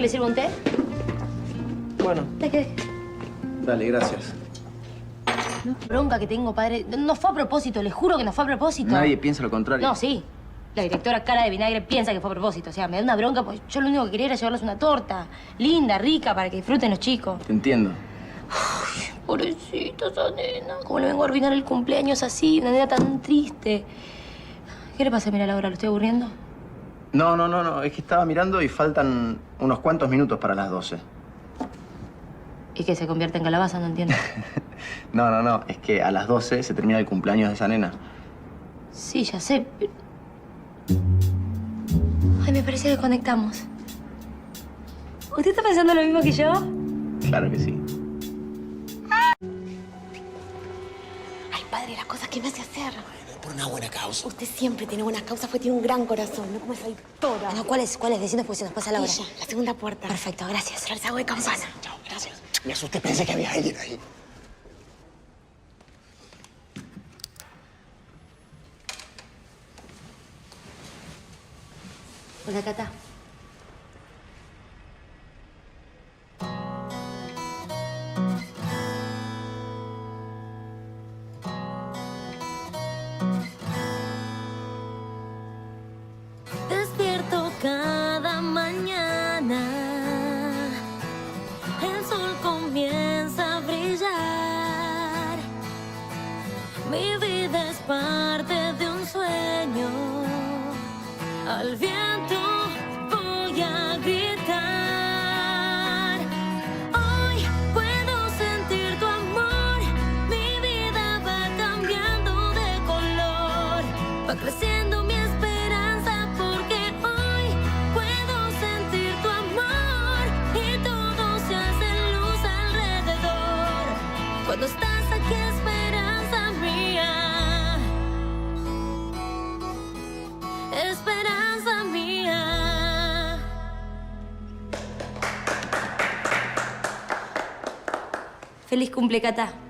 ¿Qué le sirvo un té? Bueno, ¿De qué? dale, gracias. No, bronca que tengo, padre. No fue a propósito, le juro que no fue a propósito. Nadie piensa lo contrario. No, sí. La directora cara de vinagre piensa que fue a propósito. O sea, me da una bronca porque yo lo único que quería era llevarles una torta. Linda, rica, para que disfruten los chicos. Te entiendo. Pobrecita esa nena. ¿Cómo le vengo a arruinar el cumpleaños así? Una nena tan triste. ¿Qué le pasa? Mira, Laura, ¿lo estoy aburriendo? No, no, no, no. Es que estaba mirando y faltan unos cuantos minutos para las 12. ¿Y que se convierte en calabaza? No entiendo. No, no, no. Es que a las 12 se termina el cumpleaños de esa nena. Sí, ya sé. pero- Ay, me parece que conectamos. ¿Usted está pensando lo mismo que yo? Claro que sí. Ay, padre, las cosas que me hace hacer. Causa. Usted siempre tiene buenas causas porque tiene un gran corazón, no como esa doctora. Bueno, ¿cuál es? ¿Cuál es? Decinos porque se nos pasa la hora. Ella, la segunda puerta. Perfecto, gracias. Flores hago de campana. Chao, gracias. Me asusté, pensé que había alguien ahí. Hola, Cata. Comienza a brillar. Mi vida es parte de un sueño. Al viento voy a gritar. Hoy puedo sentir tu amor. Mi vida va cambiando de color. Va creciendo Cuando estás aquí, esperanza mía. Esperanza mía. Feliz cumple, Cata.